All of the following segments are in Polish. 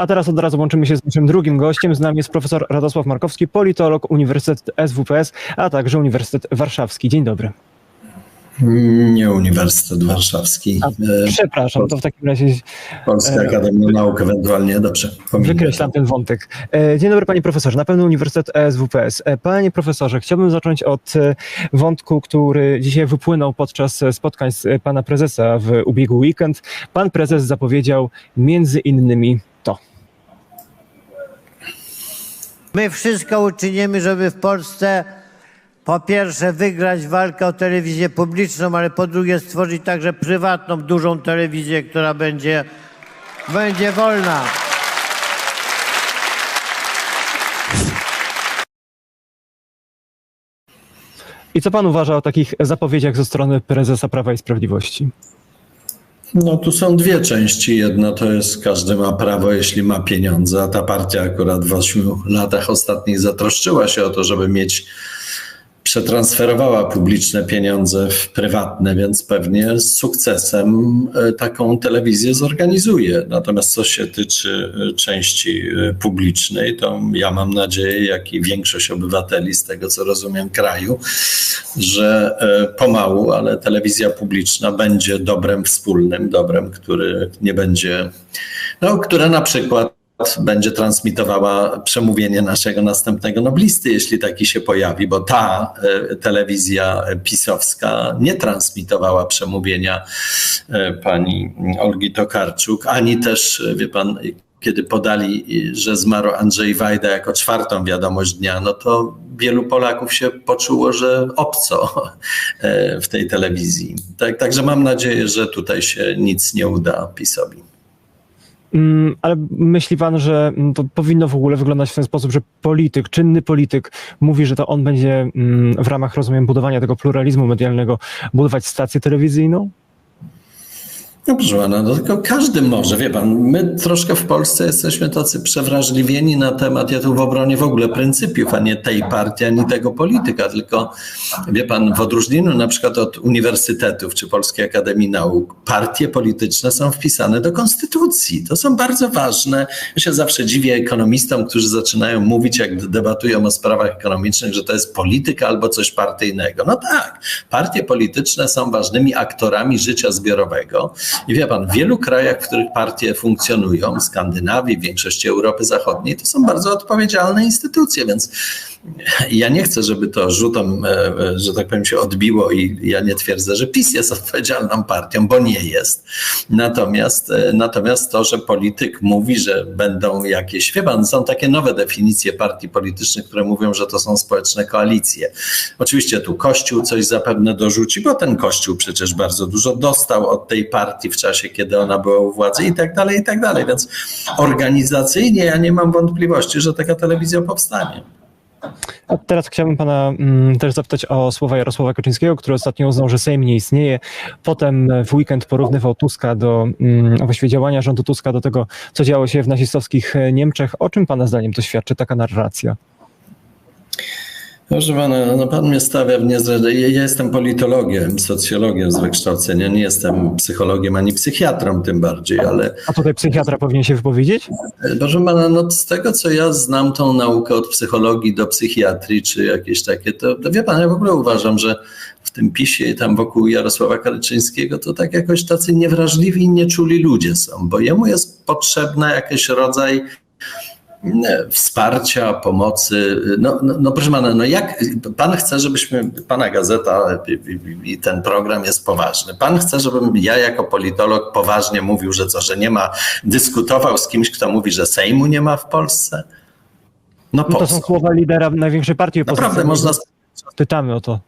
A teraz od razu łączymy się z naszym drugim gościem. Z nami jest profesor Radosław Markowski, politolog Uniwersytet SWPS, a także Uniwersytet Warszawski. Dzień dobry. Nie Uniwersytet Warszawski. A, przepraszam, to w takim razie Polska Akademia Nauk ewentualnie, dobrze. pominę. wykreślam ten wątek. E, Dzień dobry panie profesorze, na pewno Uniwersytet SWPS. E, Panie profesorze, chciałbym zacząć od e, wątku, który dzisiaj wypłynął podczas e, spotkań z e, pana prezesa w ubiegły weekend. Pan prezes zapowiedział między innymi to. My wszystko uczynimy, żeby w Polsce po pierwsze wygrać walkę o telewizję publiczną, ale po drugie stworzyć także prywatną, dużą telewizję, która będzie, będzie wolna. I co pan uważa o takich zapowiedziach ze strony prezesa Prawa i Sprawiedliwości? No tu są dwie części. Jedna to jest każdy ma prawo, jeśli ma pieniądze, a ta partia akurat w ośmiu latach ostatnich zatroszczyła się o to, żeby mieć przetransferowała publiczne pieniądze w prywatne, więc pewnie z sukcesem e, taką telewizję zorganizuje. Natomiast co się tyczy e, części e, publicznej, to ja mam nadzieję, jak i większość obywateli z tego, co rozumiem, kraju, że pomału, ale telewizja publiczna będzie dobrem wspólnym, dobrem, który nie będzie, no, które na przykład będzie transmitowała przemówienie naszego następnego noblisty, jeśli taki się pojawi, bo ta e, telewizja pisowska nie transmitowała przemówienia e, pani Olgi Tokarczuk, ani też, e, wie pan, kiedy podali, że zmarł Andrzej Wajda jako czwartą wiadomość dnia, no to wielu Polaków się poczuło, że obco w tej telewizji. Tak, także mam nadzieję, że tutaj się nic nie uda PiSowi. Mm, Ale myśli pan, że mm, to powinno w ogóle wyglądać w ten sposób, że polityk, czynny polityk mówi, że to on będzie mm, w ramach, rozumiem, budowania tego pluralizmu medialnego budować stację telewizyjną? No proszę pana, no tylko każdy może, wie pan, my troszkę w Polsce jesteśmy tacy przewrażliwieni na temat, ja tu w obronie w ogóle pryncypiów, a nie tej partii, ani tego polityka, tylko wie pan, w odróżnieniu na przykład od uniwersytetów czy Polskiej Akademii Nauk, partie polityczne są wpisane do konstytucji. To są bardzo ważne. Ja się zawsze dziwię ekonomistom, którzy zaczynają mówić, jak debatują o sprawach ekonomicznych, że to jest polityka albo coś partyjnego. No tak, partie polityczne są ważnymi aktorami życia zbiorowego. I wie pan, w wielu krajach, w których partie funkcjonują, Skandynawii, w większości Europy Zachodniej, to są bardzo odpowiedzialne instytucje, więc ja nie chcę, żeby to rzutem, e, e, że tak powiem, się odbiło i ja nie twierdzę, że PiS jest odpowiedzialną partią, bo nie jest. Natomiast, e, natomiast to, że polityk mówi, że będą jakieś, wie pan, są takie nowe definicje partii politycznych, które mówią, że to są społeczne koalicje. Oczywiście tu Kościół coś zapewne dorzuci, bo ten Kościół przecież bardzo dużo dostał od tej partii w czasie, kiedy ona była u władzy i tak dalej, i tak dalej. Więc organizacyjnie ja nie mam wątpliwości, że taka telewizja powstanie. A teraz chciałbym pana mm, też zapytać o słowa Jarosława Kaczyńskiego, który ostatnio uznał, że Sejm nie istnieje. Potem w weekend porównywał Tuska do, mm, właściwie działania rządu Tuska do tego, co działo się w nazistowskich e, Niemczech. O czym pana zdaniem to świadczy taka narracja? Proszę pana, no pan mnie stawia w niezręczne. Ja jestem politologiem, socjologiem z wykształcenia. Nie jestem psychologiem ani psychiatrą tym bardziej, ale A tutaj psychiatra powinien się wypowiedzieć? proszę pana, no z tego co ja znam tą naukę od psychologii do psychiatrii czy jakieś takie, to, to wie pan, ja w ogóle uważam, że w tym pisie i tam wokół Jarosława Kaczyńskiego to tak jakoś tacy niewrażliwi i nieczuli ludzie są, bo jemu jest potrzebna jakiś rodzaj wsparcia, pomocy. No, no, no proszę pana, no jak pan chce, żebyśmy, pana gazeta i, i, ten program jest poważny. Pan chce, żebym ja jako politolog poważnie mówił, że co, że nie ma, dyskutował z kimś, kto mówi, że Sejmu nie ma w Polsce? No No to są słowa lidera największej partii Naprawdę opozycyjnej. można Pytamy o to.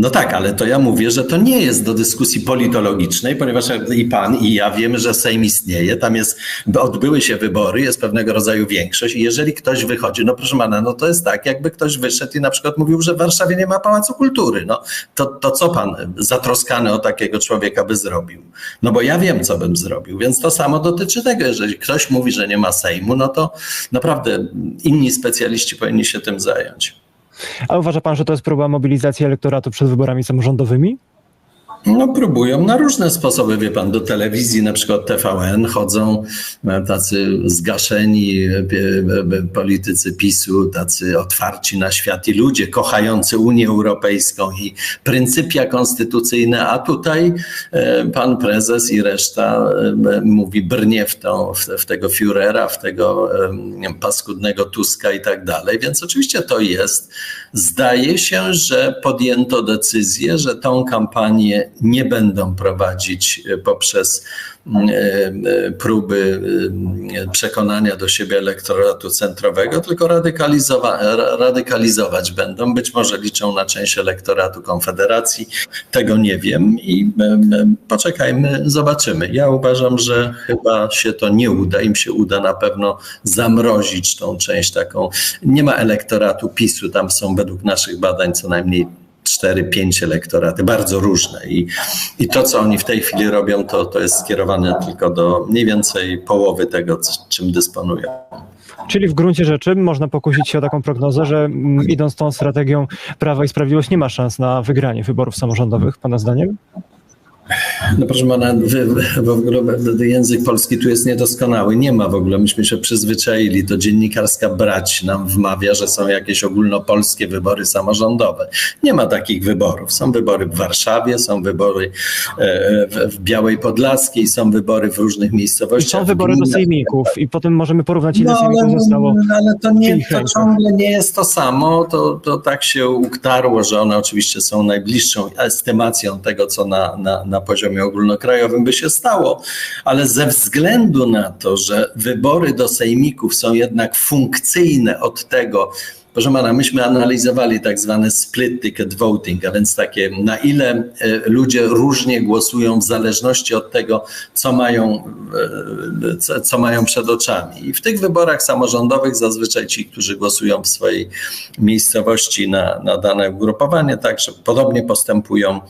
No tak, ale to ja mówię, że to nie jest do dyskusji politologicznej, ponieważ i pan, i ja wiemy, że Sejm istnieje, tam jest, odbyły się wybory, jest pewnego rodzaju większość i jeżeli ktoś wychodzi, no proszę pana, no to jest tak, jakby ktoś wyszedł i na przykład mówił, że w Warszawie nie ma Pałacu Kultury, no to, to co pan zatroskany o takiego człowieka by zrobił? No bo ja wiem, co bym zrobił, więc to samo dotyczy tego, jeżeli ktoś mówi, że nie ma Sejmu, no to naprawdę inni specjaliści powinni się tym zająć. A uważa pan, że to jest próba mobilizacji elektoratu przed wyborami samorządowymi? No, próbują na różne sposoby, wie pan, do telewizji, na przykład TVN, chodzą e, tacy zgaszeni e, e, politycy PiSu, tacy otwarci na świat i ludzie kochający Unię Europejską i pryncypia konstytucyjne, a tutaj pan prezes i reszta mówi brnie w, tą, w tego Führera, w tego paskudnego Tuska i tak dalej, więc oczywiście to jest. Zdaje się, że podjęto decyzję, że tą kampanię nie będą prowadzić e, poprzez próby przekonania do siebie elektoratu centrowego, tylko radykalizowa radykalizować będą. Być może liczą na część elektoratu Konfederacji, tego nie wiem i poczekajmy, zobaczymy. Ja uważam, że chyba się to nie uda. Im się uda na pewno zamrozić tą część taką. Nie ma elektoratu PiSu, tam są według naszych badań co najmniej cztery, pięć elektoraty, bardzo różne. I, I to, co oni w tej chwili robią, to, to jest skierowane tylko do mniej więcej połowy tego, czym dysponują. Czyli w gruncie rzeczy można pokusić się o taką prognozę, że mm, idąc tą strategią Prawa i Sprawiedliwość nie ma szans na wygranie wyborów samorządowych, Pana zdaniem? No proszę pana, w ogóle język polski tu jest niedoskonały. Nie ma w ogóle, myśmy się przyzwyczaili. To dziennikarska brać nam wmawia, że są jakieś ogólnopolskie wybory samorządowe. Nie ma takich wyborów. Są wybory w Warszawie, są wybory e, w Białej Podlaskiej, są wybory w różnych miejscowościach. I są wybory do sejmików i potem możemy porównać, ile no, sejmików zostało. Ale to, nie, to ciągle nie jest to samo. To, to tak się uktarło, że one oczywiście są najbliższą estymacją tego, co na, na, na na poziomie ogólnokrajowym by się stało, ale ze względu na to, że wybory do sejmików są jednak funkcyjne od tego, Proszę pana, myśmy analizowali tak zwane split ticket voting, a więc takie na ile e, ludzie różnie głosują w zależności od tego, co mają, e, co mają przed oczami. I w tych wyborach samorządowych zazwyczaj ci, którzy głosują w swojej miejscowości na, na dane ugrupowanie, także podobnie postępują,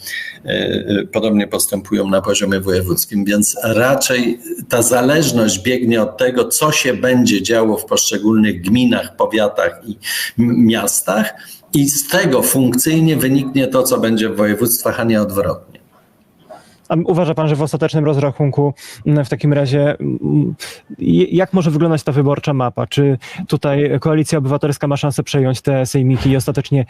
e, podobnie postępują na poziomie wojewódzkim, więc raczej ta zależność biegnie od tego, co się będzie działo w poszczególnych gminach, powiatach i miastach i z tego funkcyjnie wyniknie to, co będzie w województwach, a nie odwrotnie. A uważa pan, że w ostatecznym rozrachunku mm, w takim razie mm, jak może wyglądać ta wyborcza mapa? Czy tutaj koalicja obywatelska ma szansę przejąć te sejmiki i ostatecznie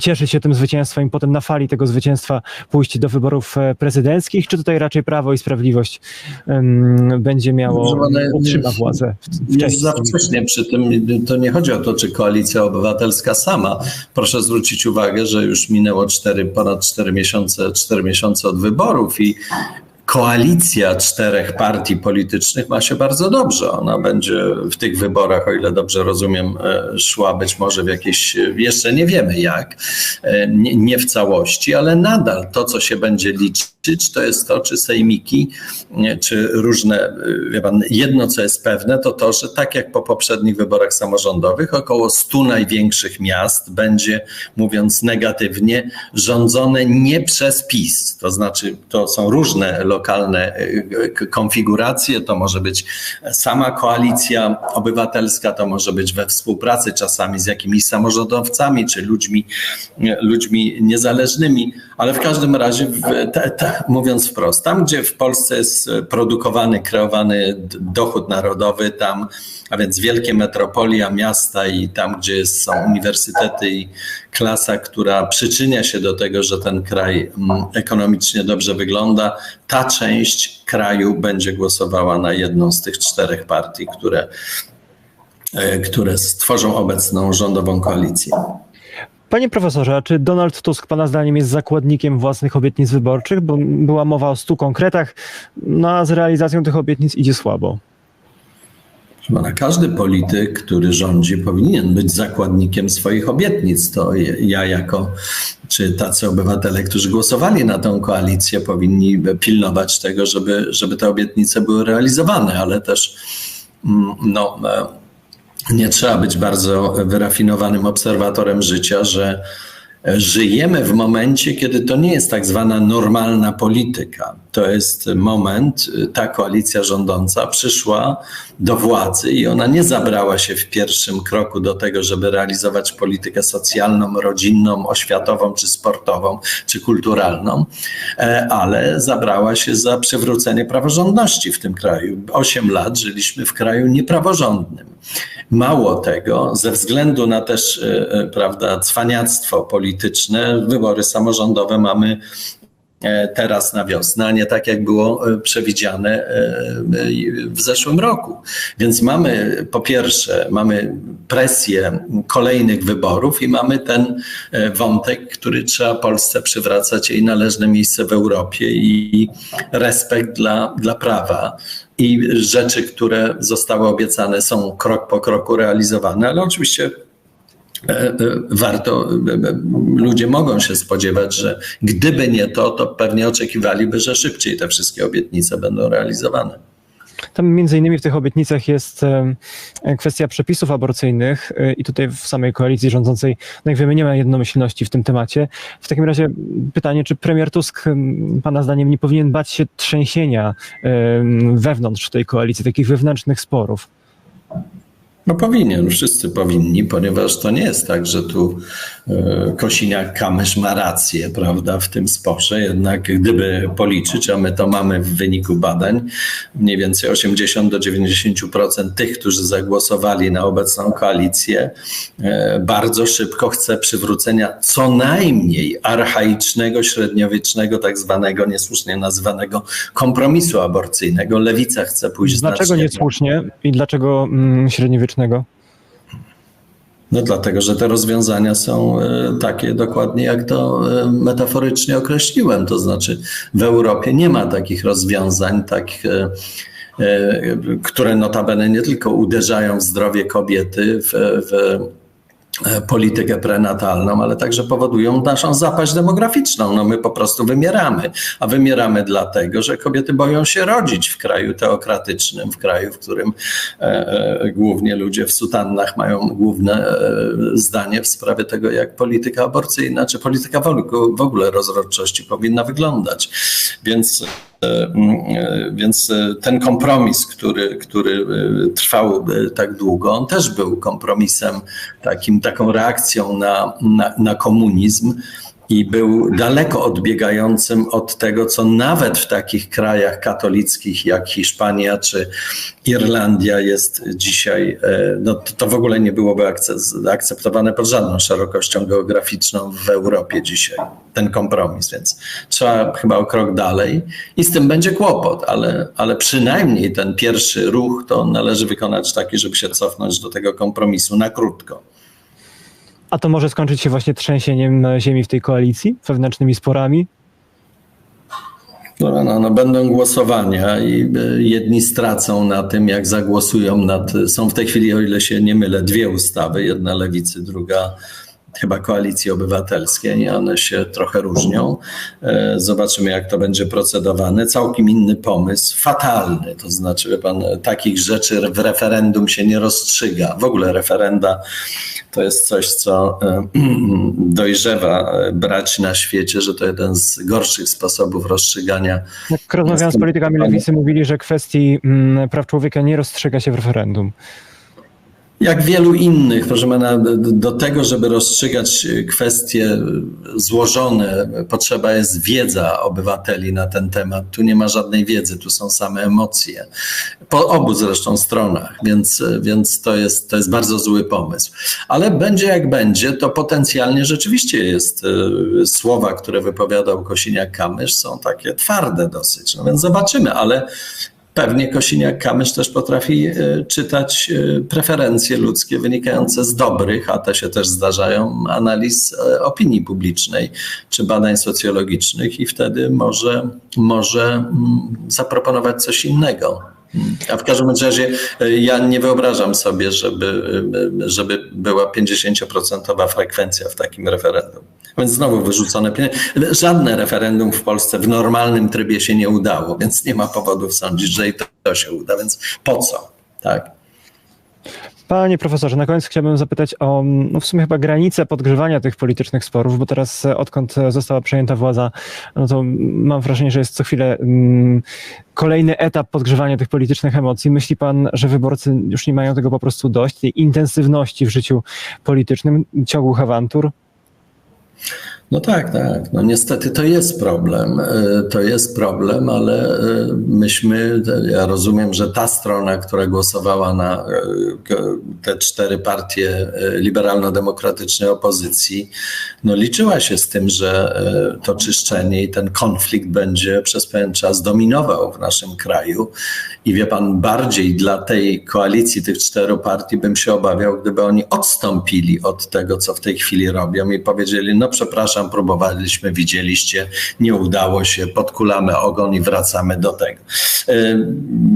cieszyć się tym zwycięstwem i potem na fali tego zwycięstwa pójść do wyborów e, prezydenckich? Czy tutaj raczej Prawo i Sprawiedliwość będzie miało, utrzyma władzę? Jest za wcześnie przy tym. To nie chodzi o to, czy koalicja obywatelska sama. Proszę zwrócić uwagę, że już minęło 4, ponad 4 miesiące, 4 miesiące od wyborów i koalicja czterech partii politycznych ma się bardzo dobrze. Ona będzie w tych wyborach, o ile dobrze rozumiem, e, szła być może w jakieś, jeszcze nie wiemy jak, e, nie, w całości, ale nadal to, co się będzie liczyć, to jest to, czy sejmiki, czy różne, pan, jedno co jest pewne, to to, że tak jak po poprzednich wyborach samorządowych, około 100 największych miast będzie, mówiąc negatywnie, rządzone nie przez PiS. To znaczy, to są różne lokalne y, konfiguracje, to może być sama koalicja obywatelska, to może być we współpracy czasami z jakimiś samorządowcami czy ludźmi, ludźmi niezależnymi, ale w każdym razie, te, te, mówiąc wprost, tam gdzie w Polsce jest produkowany, kreowany dochód narodowy, tam a więc wielkie metropolia, miasta i tam, gdzie są uniwersytety i klasa, która przyczynia się do tego, że ten kraj mm, ekonomicznie dobrze wygląda, ta część kraju będzie głosowała na jedną z tych czterech partii, które, e, które stworzą obecną rządową koalicję. Panie profesorze, a czy Donald Tusk Pana zdaniem jest zakładnikiem własnych obietnic wyborczych? Bo była mowa o stu konkretach, no a z realizacją tych obietnic idzie słabo. Pana, każdy polityk, który rządzi, powinien być zakładnikiem swoich obietnic. To ja jako, czy tacy obywatele, którzy głosowali na tę koalicję, powinni pilnować tego, żeby, żeby te obietnice były realizowane, ale też mm, no, e, nie trzeba być bardzo wyrafinowanym obserwatorem życia, że żyjemy w momencie, kiedy to nie jest tak zwana normalna polityka. To jest moment, ta koalicja rządząca przyszła do władzy i ona nie zabrała się w pierwszym kroku do tego, żeby realizować politykę socjalną, rodzinną, oświatową, czy sportową, czy kulturalną, e, ale zabrała się za przywrócenie praworządności w tym kraju. Osiem lat żyliśmy w kraju niepraworządnym. Mało tego, ze względu na też, e, e, prawda, cwaniactwo polityczne, wybory samorządowe mamy teraz na wiosnę, a nie tak jak było e, przewidziane e, w zeszłym roku. Więc mamy po pierwsze, mamy presję kolejnych wyborów i mamy ten wątek, który trzeba Polsce przywracać jej należne miejsce w Europie i respekt dla, dla prawa. I rzeczy, które zostały obiecane, są krok po kroku realizowane, ale oczywiście E, e, warto, e, ludzie mogą się spodziewać, że gdyby nie to, to pewnie oczekiwaliby, że szybciej te wszystkie obietnice będą realizowane. Tam między innymi w tych obietnicach jest kwestia przepisów aborcyjnych i tutaj w samej koalicji rządzącej, no jak wiemy, nie ma jednomyślności w tym temacie. W takim razie pytanie, czy premier Tusk pana zdaniem nie powinien bać się trzęsienia wewnątrz tej koalicji, takich wewnętrznych sporów? No powinien, wszyscy powinni, ponieważ to nie jest tak, że tu Kosiniak-Kamysz ma rację, prawda, w tym sporze. Jednak gdyby policzyć, a my to mamy w wyniku badań, mniej więcej 80 do 90% tych, którzy zagłosowali na obecną koalicję, e, bardzo szybko chce przywrócenia co najmniej archaicznego, średniowiecznego, tak zwanego, niesłusznie nazywanego kompromisu aborcyjnego. Lewica chce pójść Dlaczego niesłusznie i dlaczego mm, średniowiecznego? No dlatego, że te rozwiązania są e, takie dokładnie, jak to e, metaforycznie określiłem. To znaczy w Europie nie ma takich rozwiązań, tak, e, które notabene nie tylko uderzają w zdrowie kobiety, w, w politykę prenatalną, ale także powodują naszą zapaść demograficzną. No my po prostu wymieramy, a wymieramy dlatego, że kobiety boją się rodzić w kraju teokratycznym, w kraju, w którym e, e, głównie ludzie w sutannach mają główne e, zdanie w sprawie tego, jak polityka aborcyjna czy polityka w ogóle rozrodczości powinna wyglądać. Więc E, e, więc e, ten kompromis, który, który trwał tak długo, on też był kompromisem, takim, taką reakcją na, na, na komunizm i był daleko odbiegającym od tego, co nawet w takich krajach katolickich jak Hiszpania czy Irlandia jest dzisiaj, e, no to w ogóle nie byłoby akceptowane pod żadną szerokością geograficzną w Europie dzisiaj, ten kompromis, więc trzeba chyba o krok dalej i z tym będzie kłopot, ale, ale przynajmniej ten pierwszy ruch to należy wykonać taki, żeby się cofnąć do tego kompromisu na krótko. A to może skończyć się właśnie trzęsieniem ziemi w tej koalicji, wewnętrznymi sporami? No, no, no, będą głosowania i e, jedni stracą na tym, jak zagłosują nad. Są w tej chwili, o ile się nie mylę, dwie ustawy, jedna lewicy, druga chyba koalicji obywatelskiej one się trochę różnią. E, zobaczymy, jak to będzie procedowane. Całkiem inny pomysł, fatalny, to znaczy, wie pan, takich rzeczy w referendum się nie rozstrzyga. W ogóle referenda to jest coś, co e, dojrzewa brać na świecie, że to jeden z gorszych sposobów rozstrzygania. Jak rozmawiałem z politykami lewicy, mówili, że kwestii mm, praw człowieka nie rozstrzyga się w referendum jak wielu innych, proszę pana, do tego, żeby rozstrzygać kwestie złożone, potrzeba jest wiedza obywateli na ten temat. Tu nie ma żadnej wiedzy, tu są same emocje. Po obu zresztą stronach, więc, więc to, jest, to jest bardzo zły pomysł. Ale będzie jak będzie, to potencjalnie rzeczywiście jest słowa, które wypowiadał Kosiniak-Kamysz, są takie twarde dosyć. No więc zobaczymy, ale Pewnie Kosiniak-Kamysz też potrafi e, czytać e, preferencje ludzkie wynikające z dobrych, a te się też zdarzają, analiz e, opinii publicznej czy badań socjologicznych i wtedy może, może mm, zaproponować coś innego. A w każdym razie ja nie wyobrażam sobie, żeby, żeby była 50% frekwencja w takim referendum. Więc znowu wyrzucone pieniądze. Żadne referendum w Polsce w normalnym trybie się nie udało, więc nie ma powodów sądzić, że i to, to się uda. Więc po co? Tak. Panie profesorze, na koniec chciałbym zapytać o no w sumie chyba granice podgrzewania tych politycznych sporów, bo teraz e, odkąd została przejęta władza, no to mam wrażenie, że jest co chwilę mm, kolejny etap podgrzewania tych politycznych emocji. Myśli pan, że wyborcy już nie mają tego po prostu dość, tej intensywności w życiu politycznym, ciągłych awantur? No tak, tak. No niestety to jest problem. E, To jest problem, ale e, myśmy, ja rozumiem, że ta strona, która głosowała na e, te cztery partie e, liberalno-demokratycznej opozycji, no liczyła się z tym, że e, to czyszczenie i ten konflikt będzie przez pewien czas dominował w naszym kraju. I wie pan, bardziej dla tej koalicji tych czteru partii bym się obawiał, gdyby oni odstąpili od tego, co w tej chwili robią i powiedzieli, no przepraszam, próbowaliśmy, widzieliście, nie udało się, podkulamy ogon i wracamy do tego. E,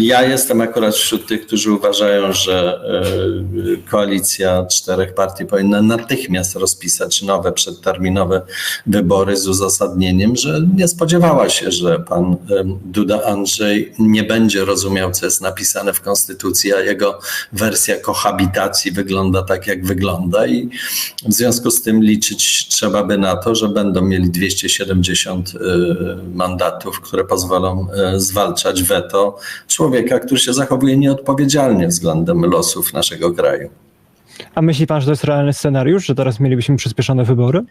Ja jestem akurat wśród tych, którzy uważają, że e, koalicja czterech partii powinna natychmiast rozpisać nowe, przedterminowe wybory z uzasadnieniem, że nie spodziewała się, że pan em, Duda Andrzej nie będzie rozumiał, co jest napisane w Konstytucji, a jego wersja kohabitacji wygląda tak, jak wygląda i w związku z tym liczyć trzeba by na to, że będą mieli 270 y, mandatów, które pozwolą y, zwalczać weto człowieka, który się zachowuje nieodpowiedzialnie względem losów naszego kraju. A myśli pan, że to jest realny scenariusz, że teraz mielibyśmy przyspieszone wybory?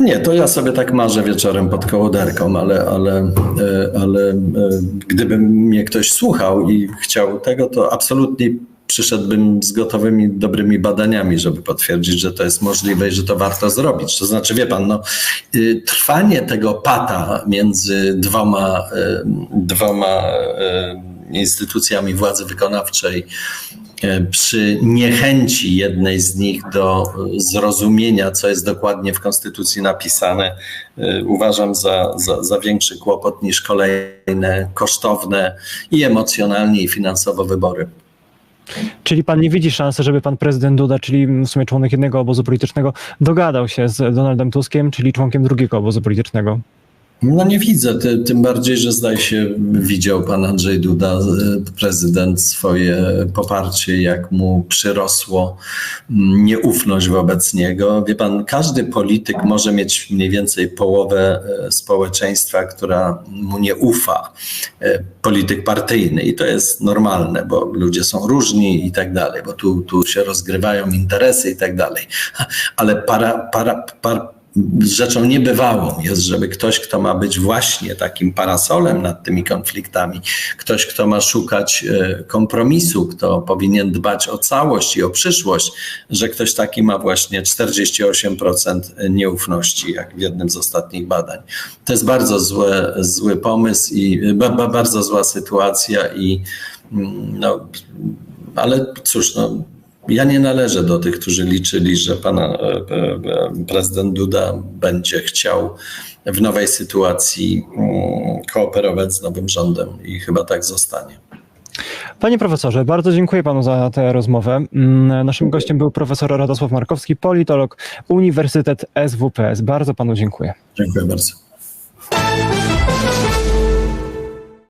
Nie, to ja sobie tak marzę wieczorem pod kołoderką, ale, ale, e, ale gdyby mnie ktoś słuchał i chciał tego, to absolutnie przyszedłbym z gotowymi, dobrymi badaniami, żeby potwierdzić, że to jest możliwe i że to warto zrobić. To znaczy, wie pan, no, y, trwanie tego pata między dwoma, y, dwoma y, instytucjami władzy wykonawczej przy niechęci jednej z nich do zrozumienia, co jest dokładnie w Konstytucji napisane, uważam za, za, za większy kłopot niż kolejne kosztowne i emocjonalnie, i finansowo wybory. Czyli pan nie widzi szansy, żeby pan prezydent Duda, czyli w sumie członek jednego obozu politycznego, dogadał się z Donaldem Tuskiem, czyli członkiem drugiego obozu politycznego? No nie widzę, ty, tym bardziej, że zdaje się widział pan Andrzej Duda, e, prezydent, swoje poparcie, jak mu przyrosło mm, nieufność wobec niego. Wie pan, każdy polityk może mieć mniej więcej połowę e, społeczeństwa, która mu nie ufa. E, Polityk partyjny i to jest normalne, bo ludzie są różni i tak dalej, bo tu, tu się rozgrywają interesy i tak dalej. Ale para, para, para, rzeczą niebywałą jest, żeby ktoś, kto ma być właśnie takim parasolem nad tymi konfliktami, ktoś, kto ma szukać e, kompromisu, kto powinien dbać o całość i o przyszłość, że ktoś taki ma właśnie 48% nieufności, jak w jednym z ostatnich badań. To jest bardzo złe, zły pomysł i ba, bardzo zła sytuacja i mm, no, ale cóż, no, ja nie należę do tych, którzy liczyli, że pana e, e, prezydent Duda będzie chciał w nowej sytuacji mm, kooperować z nowym rządem i chyba tak zostanie. Panie profesorze, bardzo dziękuję panu za tę rozmowę. Mm, Naszym gościem był profesor Radosław Markowski, politolog, Uniwersytet SWPS. Bardzo panu dziękuję. Dziękuję bardzo.